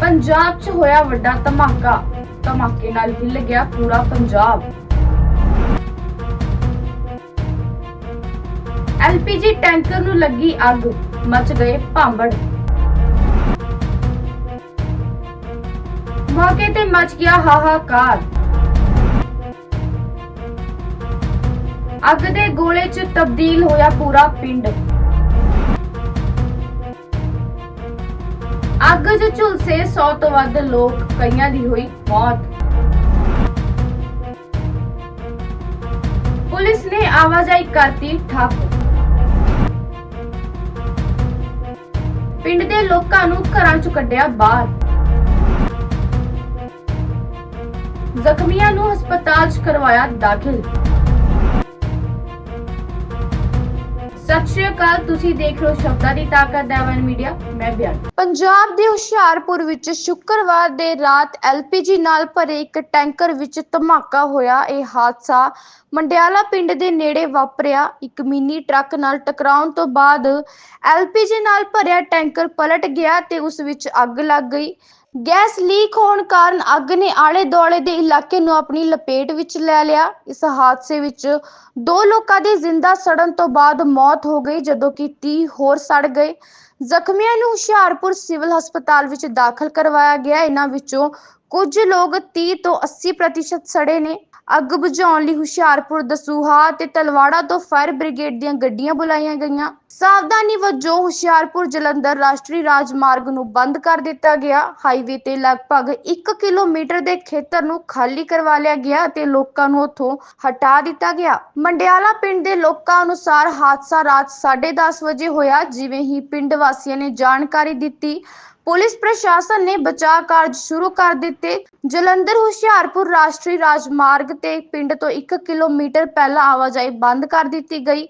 ਪੰਜਾਬ 'ਚ ਹੋਇਆ ਵੱਡਾ ਧਮਾਕਾ। ਧਮਾਕੇ ਨਾਲ ਹਿੱਲ ਗਿਆ ਪੂਰਾ ਪੰਜਾਬ। ਐਲਪੀਜੀ ਟੈਂਕਰ ਨੂੰ ਲੱਗੀ ਅੱਗ, ਮਚ ਗਏ ਭਾਂਬੜ। ਮੌਕੇ ਤੇ ਮਚ ਗਿਆ ਹਾਹਾਕਾਰ। ਅੱਗ ਦੇ ਗੋਲੇ 'ਚ ਤਬਦੀਲ ਹੋਇਆ ਪੂਰਾ ਪਿੰਡ। ਅੱਗ 'ਚ ਝੁਲਸੇ 100 ਤੋਂ ਵੱਧ ਲੋਕ ਕਈਆਂ ਦੀ ਹੋਈ ਮੌਤ। ਪੁਲਿਸ ਨੇ ਆਵਾਜਾਈ ਕਰਤੀ ਠੱਪ। ਪਿੰਡ ਦੇ ਲੋਕਾਂ ਨੂੰ ਘਰਾਂ ਚ ਕੱਢਿਆ ਬਾਹਰ। ਜ਼ਖਮੀਆਂ ਨੂੰ ਹਸਪਤਾਲ 'ਚ ਕਰਵਾਇਆ ਦਾਖਲ। ਸਤਿ ਸ਼੍ਰੀ ਅਕਾਲ, ਤੁਸੀਂ ਦੇਖ ਰਹੇ ਹੋ ਸ਼ਬਦਾਂ ਦੀ ਤਾਕਤ ਦੈਵਨ ਮੀਡੀਆ, ਮੈਂ ਬਿਆਨ। ਪੰਜਾਬ ਦੇ ਹੁਸ਼ਿਆਰਪੁਰ ਵਿੱਚ ਸ਼ੁੱਕਰਵਾਰ ਦੇ ਰਾਤ ਐਲਪੀਜੀ ਨਾਲ ਭਰੇ ਇੱਕ ਟੈਂਕਰ ਵਿੱਚ ਧਮਾਕਾ ਹੋਇਆ। ਇਹ ਹਾਦਸਾ ਮੰਡਿਆਲਾ ਪਿੰਡ ਦੇ ਨੇੜੇ ਵਾਪਰਿਆ। ਇੱਕ ਮਿੰਨੀ ਟਰੱਕ ਨਾਲ ਟਕਰਾਉਣ ਤੋਂ ਬਾਅਦ ਐਲਪੀਜੀ ਨਾਲ ਭਰਿਆ ਟੈਂਕਰ ਪਲਟ ਗਿਆ ਤੇ ਉਸ ਵਿੱਚ ਅੱਗ ਲੱਗ ਗਈ। ਗੈਸ ਲੀਕ ਹੋਣ ਕਾਰਨ ਅੱਗ ਨੇ ਆਲੇ ਦੁਆਲੇ ਦੇ ਇਲਾਕੇ ਨੂੰ ਆਪਣੀ ਲਪੇਟ ਵਿੱਚ ਲੈ ਲਿਆ। ਇਸ ਹਾਦਸੇ ਵਿੱਚ ਦੋ ਲੋਕਾਂ ਦੀ ਜ਼ਿੰਦਾ ਸੜਨ ਤੋਂ ਬਾਅਦ ਮੌਤ ਹੋ ਗਈ, ਜਦੋਂ ਕਿ 30 ਹੋਰ ਸੜ ਗਏ। ਜ਼ਖਮੀਆਂ ਨੂੰ ਹੁਸ਼ਿਆਰਪੁਰ ਸਿਵਲ ਹਸਪਤਾਲ ਵਿੱਚ ਦਾਖਲ ਕਰਵਾਇਆ ਗਿਆ। ਇਹਨਾਂ ਵਿੱਚੋਂ ਕੁਝ ਲੋਕ 30 ਤੋਂ 80% ਸੜੇ ਨੇ। ਅੱਗ ਬੁਝਾਉਣ ਲਈ ਹੁਸ਼ਿਆਰਪੁਰ, ਦਸੂਹਾ ਤੇ ਤਲਵਾੜਾ ਤੋਂ ਫਾਇਰ ਬ੍ਰਿਗੇਡ ਦੀਆਂ ਗੱਡੀਆਂ ਬੁਲਾਈਆਂ ਗਈਆਂ। ਸਾਵਧਾਨੀ ਵਜੋਂ ਹੁਸ਼ਿਆਰਪੁਰ, ਜਲੰਧਰ ਰਾਸ਼ਟਰੀ ਰਾਜਮਾਰਗ ਨੂੰ ਬੰਦ ਕਰ ਦਿੱਤਾ ਗਿਆ। ਹਾਈਵੇ ਤੇ ਲਗਭਗ 1 ਕਿਲੋਮੀਟਰ ਦੇ ਖੇਤਰ ਨੂੰ ਖਾਲੀ ਕਰਵਾ ਲਿਆ ਗਿਆ ਤੇ ਲੋਕਾਂ ਨੂੰ ਉੱਥੋਂ ਹਟਾ ਦਿੱਤਾ ਗਿਆ। ਮੰਡਿਆਲਾ ਪਿੰਡ ਦੇ ਲੋਕਾਂ ਅਨੁਸਾਰ ਹਾਦਸਾ ਰਾਤ 10:30 ਵਜੇ ਹੋਇਆ, ਜਿਵੇਂ ਹੀ ਪਿੰਡ ਵਾਸੀਆਂ ਨੇ ਜਾਣਕਾਰੀ ਦਿੱਤੀ। ਪੁਲਿਸ ਪ੍ਰਸ਼ਾਸਨ ਨੇ ਬਚਾਅ ਕਾਰਜ ਸ਼ੁਰੂ ਕਰ ਦਿੱਤੇ। ਜਲੰਧਰ, ਹੁਸ਼ਿਆਰਪੁਰ ਰਾਸ਼ਟਰੀ ਰਾਜਮਾਰਗ ਤੇ ਪਿੰਡ ਤੋਂ 1 ਕਿਲੋਮੀਟਰ ਪਹਿਲਾਂ ਆਵਾਜਾਈ ਬੰਦ ਕਰ ਦਿੱਤੀ ਗਈ।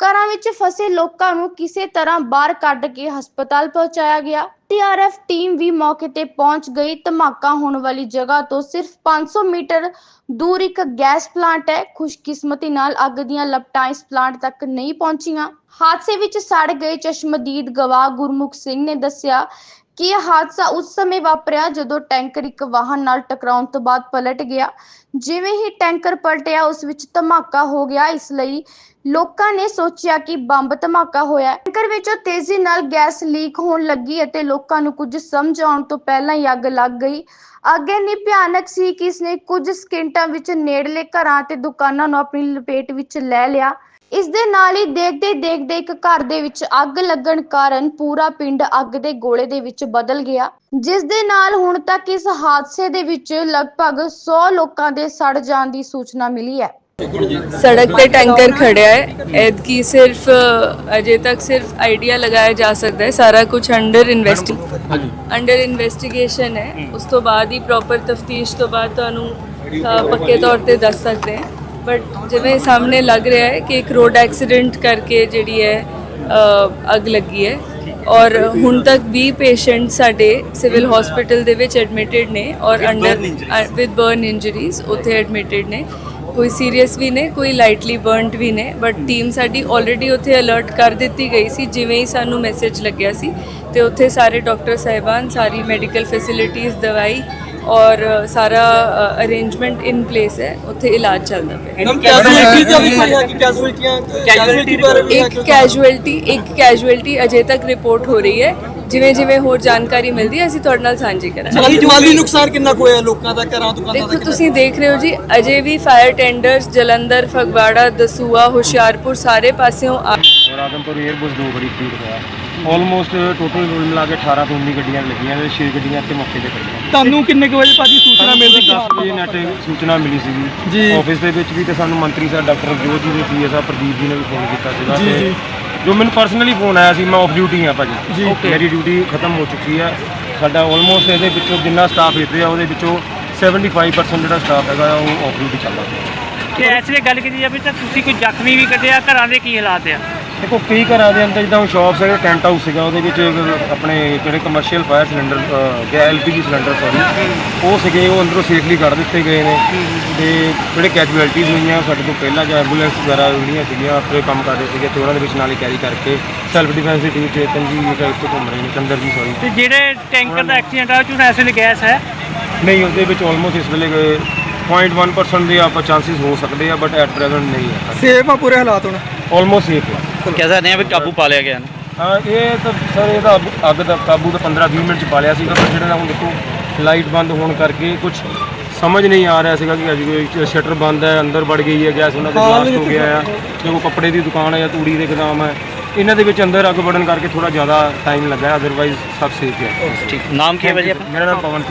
ਘਰਾਂ ਵਿੱਚ ਫਸੇ ਲੋਕਾਂ ਨੂੰ ਕਿਸੇ ਤਰ੍ਹਾਂ ਬਾਹਰ ਕੱਢ ਕੇ ਹਸਪਤਾਲ ਪਹੁੰਚਾਇਆ ਗਿਆ। ਟੀਆਰਐਫ ਟੀਮ ਵੀ ਮੌਕੇ ਤੇ ਪਹੁੰਚ ਗਈ। ਧਮਾਕਾ ਹੋਣ ਵਾਲੀ ਜਗ੍ਹਾ ਤੋਂ ਸਿਰਫ 500 ਮੀਟਰ ਦੂਰ ਇੱਕ ਗੈਸ ਪਲਾਂਟ ਹੈ। ਖੁਸ਼ਕਿਸਮਤੀ ਨਾਲ ਅੱਗ ਦੀਆਂ ਲਪਟਾਂ ਇਸ ਪਲਾਂਟ ਤੱਕ ਨਹੀਂ ਪਹੁੰਚੀਆਂ। ਹਾਦਸੇ ਵਿੱਚ ਸੜ ਗਏ ਚਸ਼ਮਦੀਦ ਗਵਾਹ ਗੁਰਮੁਖ ਸਿੰਘ ਨੇ ਦੱਸਿਆ ਕਿ ਇਹ ਹਾਦਸਾ ਉਸ ਸਮੇਂ ਵਾਪਰਿਆ ਜਦੋਂ ਟੈਂਕਰ ਇੱਕ ਵਾਹਨ ਨਾਲ ਟਕਰਾਉਣ ਤੋਂ ਬਾਅਦ ਪਲਟ ਗਿਆ? ਜਿਵੇਂ ਹੀ ਟੈਂਕਰ ਪਲਟਿਆ, ਉਸ ਵਿੱਚ ਧਮਾਕਾ ਹੋ ਗਿਆ। ਇਸ ਲਈ ਲੋਕਾਂ ਨੇ ਸੋਚਿਆ ਕਿ ਬੰਬ ਧਮਾਕਾ ਹੋਇਆ। ਟੈਂਕਰ ਵਿੱਚੋਂ ਤੇਜ਼ੀ ਨਾਲ ਗੈਸ ਲੀਕ ਹੋਣ ਲੱਗੀ ਅਤੇ ਲੋਕਾਂ ਨੂੰ ਕੁਝ ਸਮਝ ਆਉਣ ਤੋਂ ਪਹਿਲਾਂ ਹੀ ਅੱਗ ਲੱਗ ਗਈ। ਅੱਗ ਇੰਨੀ ਭਿਆਨਕ ਸੀ ਕਿ ਇਸਨੇ ਕੁਝ ਸਕਿੰਟਾਂ ਵਿੱਚ ਨੇੜਲੇ ਘਰਾਂ ਤੇ ਦੁਕਾਨਾਂ ਨੂੰ ਆਪਣੀ ਲਪੇਟ ਵਿੱਚ ਲੈ ਲਿਆ। ਇਸ ਦੇ ਨਾਲ ਹੀ ਦੇਖਦੇ ਦੇਖਦੇ ਇੱਕ ਘਰ ਦੇ ਵਿੱਚ ਅੱਗ ਲੱਗਣ ਕਾਰਨ ਪੂਰਾ ਪਿੰਡ ਅੱਗ ਦੇ ਗੋਲੇ ਦੇ ਵਿੱਚ ਬਦਲ ਗਿਆ। ਜਿਸ ਦੇ ਨਾਲ ਹੁਣ ਤੱਕ ਇਸ ਹਾਦਸੇ ਦੇ ਵਿੱਚ ਲਗਭਗ 100 ਲੋਕਾਂ ਦੇ ਸੜ ਜਾਣ ਦੀ ਸੂਚਨਾ ਮਿਲੀ ਹੈ। ਸੜਕ ਤੇ ਟੈਂਕਰ ਖੜਿਆ ਹੈ। ਐਦ ਕੀ ਸਿਰਫ ਅ, ਅਜੇ ਤੱਕ ਸਿਰਫ ਆਈਡੀਆ ਲਗਾਇਆ ਜਾ ਸਕਦਾ ਹੈ। ਸਾਰਾ ਕੁਝ ਅੰਡਰ ਇਨਵੈਸਟੀ ਅੰਡਰ ਇਨਵੈਸਟੀਗੇਸ਼ਨ ਹੈ। ਉਸ ਤੋਂ ਬਾਅਦ ਹੀ ਪ੍ਰੋਪਰ ਤਫਤੀਸ਼ ਤੋਂ ਬਾਅਦ ਤੁਹਾਨੂੰ ਪੱਕੇ ਤੌਰ ਤੇ ਦੱਸ ਸਕਦੇ ਹਾਂ। ਬਟ ਜਿਵੇਂ ਸਾਹਮਣੇ ਲੱਗ ਰਿਹਾ ਹੈ ਕਿ ਇੱਕ ਰੋਡ ਐਕਸੀਡੈਂਟ ਕਰਕੇ ਜਿਹੜੀ ਹੈ ਅ, ਅੱਗ ਲੱਗੀ ਹੈ ਔਰ ਹੁਣ ਤੱਕ 20 ਪੇਸ਼ੈਂਟ ਸਾਡੇ ਸਿਵਲ ਹਸਪੀਟਲ ਦੇ ਵਿੱਚ ਐਡਮਿਟਡ ਨੇ ਔਰ ਅੰਡਰ ਵਿਦ ਬਰਨ ਇੰਜਰੀਜ਼ ਉੱਥੇ ਐਡਮਿਟਡ ਨੇ। ਕੋਈ ਸੀਰੀਅਸ ਵੀ ਨੇ ਕੋਈ ਲਾਈਟਲੀ ਬਰਨਡ ਵੀ ਨੇ ਬਟ ਟੀਮ ਸਾਡੀ ਆਲਰੇਡੀ ਉੱਥੇ ਅਲਰਟ ਕਰ ਦਿੱਤੀ ਗਈ ਸੀ ਜਿਵੇਂ ਹੀ ਸਾਨੂੰ ਮੈਸੇਜ ਲੱਗਿਆ ਸੀ ਤੇ ਉੱਥੇ ਸਾਰੇ ਡਾਕਟਰ ਸਾਹਿਬਾਨ ਸਾਰੀ ਮੈਡੀਕਲ ਫੈਸਿਲਿਟੀਜ਼ ਦਵਾਈ ਔਰ ਅ, ਸਾਰਾ ਅਰੇਂਜਮੈਂਟ ਇਨ ਪਲੇਸ ਹੈ ਉੱਥੇ ਇਲਾਜ ਚੱਲਦਾ ਪਿਆ ਮੈਮ ਕੈਜੂਅਲਟੀ ਦਾ ਵੀ ਹੋਇਆ ਕਿ ਕੈਜੂਅਲਟੀਆਂ ਕੈਜੂਅਲਟੀ ਬਾਰੇ ਵੀ ਇੱਕ ਕੈਜੂਅਲਟੀ ਇੱਕ ਕੈਜੂਅਲਟੀ ਅਜੇ ਤੱਕ ਰਿਪੋਰਟ ਹੋ ਰਹੀ ਹੈ ਜਿਵੇਂ ਜਿਵੇਂ ਹੋਰ ਜਾਣਕਾਰੀ ਮਿਲਦੀ ਹੈ ਅਸੀਂ ਤੁਹਾਡੇ ਨਾਲ ਸਾਂਝੀ ਕਰਾਂਗੇ। ਮਾਲੀ ਮਾਲੀ ਨੁਕਸਾਨ ਕਿੰਨਾ ਕੁ ਹੋਇਆ ਲੋਕਾਂ ਦਾ ਘਰਾਂ ਦੁਕਾਨਾਂ ਦਾ ਦੇਖੋ ਤੁਸੀਂ ਦੇਖ ਰਹੇ ਹੋ ਜੀ ਅਜੇ ਵੀ ਫਾਇਰ ਟੈਂਡਰਸ ਜਲੰਧਰ ਫਗਵਾੜਾ ਦਸੂਆ ਹੁਸ਼ਿਆਰਪੁਰ ਸਾਰੇ ਪਾਸਿਓਂ ਆ ਔਰ ਆਦਮਪੁਰ 에ਅਰਬਸ ਦੋ ਬੜੀ ਸਪੀਡ ਹੋਇਆ ਆਲਮੋਸਟ ਟੋਟਲ ਕੁੱਲ ਮਿਲਾ ਕੇ 18 ਤੋਂ 19 ਗੱਡੀਆਂ ਲੱਗੀਆਂ ਤੇ 6 ਗੱਡੀਆਂ ਇੱਥੇ ਮੌਕੇ ਤੇ ਖੜੀਆਂ। ਤੁਹਾਨੂੰ ਕਿੰਨੇ ਕੁ ਵਜੇ ਭਾਜੀ ਸੂਚਨਾ ਮਿਲਦੀ 10 ਵਜੇ ਨੈਟ ਸੂਚਨਾ ਮਿਲੀ ਸੀਗੀ। ਜੀ। ਆਫਿਸ ਦੇ ਵਿੱਚ ਵੀ ਤੇ ਸਾਨੂੰ ਮੰਤਰੀ ਸਾਹਿਬ ਡਾਕਟਰ ਜੋਤ ਜੀ ਦੇ ਪੀਏ ਸਾਹਿਬ ਪ੍ਰਦੀਪ ਜੀ ਨੇ ਵੀ ਫੋਨ ਕੀਤਾ ਸੀਗਾ ਜੀ, ਤੇ ਜੀ। ਮੈਨੂੰ ਪਰਸਨਲੀ ਫੋਨ ਆਇਆ ਸੀ ਮੈਂ ਆਫ ਡਿਊਟੀ ਆ ਭਾਜੀ ਜੀ, okay। ਮੇਰੀ ਡਿਊਟੀ ਖਤਮ ਹੋ ਚੁੱਕੀ ਹੈ ਸਾਡਾ ਆਲਮੋਸਟ ਇਹਦੇ ਵਿੱਚੋਂ ਜਿੰਨਾ ਸਟਾਫ ਇੱਥੇ ਆ ਉਹਦੇ ਵਿੱਚੋਂ 75% ਜਿਹੜਾ ਸਟਾਫ ਹੈਗਾ ਉਹ ਆਫ ਡਿਊਟੀ ਚੱਲਦਾ ਤੇ ਇਸ ਵੇਲੇ ਗੱਲ ਕੀਤੀ ਜਾਵੇ ਤਾਂ ਤੁਸੀਂ ਕੋਈ ਜ਼ਖਮੀ ਵੀ ਕੱਢਿਆ ਘਰਾਂ ਦੇ ਕੀ ਹਾਲਾਤ ਆ ਦੇਖੋ ਕਈ ਘਰਾਂ ਦੇ ਅੰਦਰ ਜਿੱਦਾਂ ਸ਼ਾਪ ਸੀਗਾ ਟੈਂਟ ਹਾਊਸ ਸੀਗਾ ਉਹਦੇ ਵਿੱਚ ਆਪਣੇ ਜਿਹੜੇ ਕਮਰਸ਼ੀਅਲ ਫਾਇਰ ਸਿਲੰਡਰ ਗਿਆ ਐਲਪੀਜੀ ਸਿਲੰਡਰ ਸੌਰੀ ਉਹ ਸੀਗੇ ਉਹ ਅੰਦਰੋਂ ਸੇਫਲੀ ਕੱਢ ਦਿੱਤੇ ਗਏ ਨੇ। ਤੇ ਜਿਹੜੇ ਕੈਜੂਅਲਟੀਜ਼ ਹੋਈਆਂ ਸਾਡੇ ਤੋਂ ਪਹਿਲਾਂ ਜਾਂ ਐਂਬੂਲੈਂਸ ਵਗੈਰਾ ਜਿਹੜੀਆਂ ਸੀਗੀਆਂ ਆਪਣੇ ਕੰਮ ਕਰਦੇ ਸੀਗੇ ਤੇ ਉਹਨਾਂ ਦੇ ਵਿੱਚ ਨਾਲ ਹੀ ਕੈਰੀ ਕਰਕੇ ਸੈਲਫ ਡਿਫੈਂਸ ਦੀ ਟੀਮ ਚੇਤਨ ਜੀ ਇੱਕ ਇੱਥੇ ਘੁੰਮ ਰਹੇ ਨੇ ਚੰਦਰ ਜੀ ਸੌਰੀ ਤੇ ਜਿਹੜੇ ਟੈਂਕਰ ਦਾ ਐਕਸੀਡੈਂਟ ਆ ਉਹ ਚ ਇਸ ਵੇਲੇ ਗੈਸ ਹੈ? ਨਹੀਂ ਉਹਦੇ ਵਿੱਚ ਆਲਮੋਸਟ ਇਸ ਵੇਲੇ 0.1% ਦੇ ਆਪਾਂ ਚਾਂਸਸ ਹੋ ਸਕਦੇ ਆ ਬਟ ਐਟ ਪ੍ਰੈਜ਼ੈਂਟ ਨਹੀਂ ਹੈ। ਸੇਫ ਆ ਪੂਰੇ ਹਾਲਾਤ ਹੁਣ? ਆਲਮੋਸਟ ਸੇਫ ਹੈ ਕਹਿ ਸਕਦੇ ਹਾਂ ਵੀ ਕਾਬੂ ਪਾ ਲਿਆ ਗਿਆ ਨਾ? ਹਾਂ ਇਹ ਤਾਂ ਸਰ ਇਹਦਾ ਅੱਗ- ਅੱਗ ਦਾ ਕਾਬੂ ਤਾਂ 15-20 ਮਿੰਟ ਚ ਪਾ ਲਿਆ ਸੀਗਾ ਪਰ ਜਿਹੜਾ ਹੁਣ ਦੇਖੋ ਲਾਈਟ ਬੰਦ ਹੋਣ ਕਰਕੇ ਕੁਝ ਸਮਝ ਨਹੀਂ ਆ ਰਿਹਾ ਸੀਗਾ ਕਿ ਅੱਜ ਕੋਈ ਸ਼ਟਰ ਬੰਦ ਹੈ ਅੰਦਰ ਵੜ ਗਈ ਹੈ ਗੈਸ ਉਹਨਾਂ ਦੇ ਬਲਾਸਟ ਹੋ ਗਿਆ ਆ। ਜੇ ਉਹ ਕੱਪੜੇ ਦੀ ਦੁਕਾਨ ਹੈ ਜਾਂ ਤੂੜੀ ਦੇ ਗਦਾਮ ਹੈ ਇਹਨਾਂ ਦੇ ਵਿੱਚ ਅੰਦਰ ਅੱਗ ਵੜਨ ਕਰਕੇ ਥੋੜਾ ਜ਼ਿਆਦਾ ਟਾਈਮ ਲੱਗਾ ਅਦਰਵਾਈਜ਼ ਸਭ ਸੇਫ ਹੈ ਠੀਕ। ਨਾਮ ਕੀ ਹੈ ਭਾਜੀ ਆਪਣਾ? ਮੇਰਾ ਨਾਮ ਪਵਨ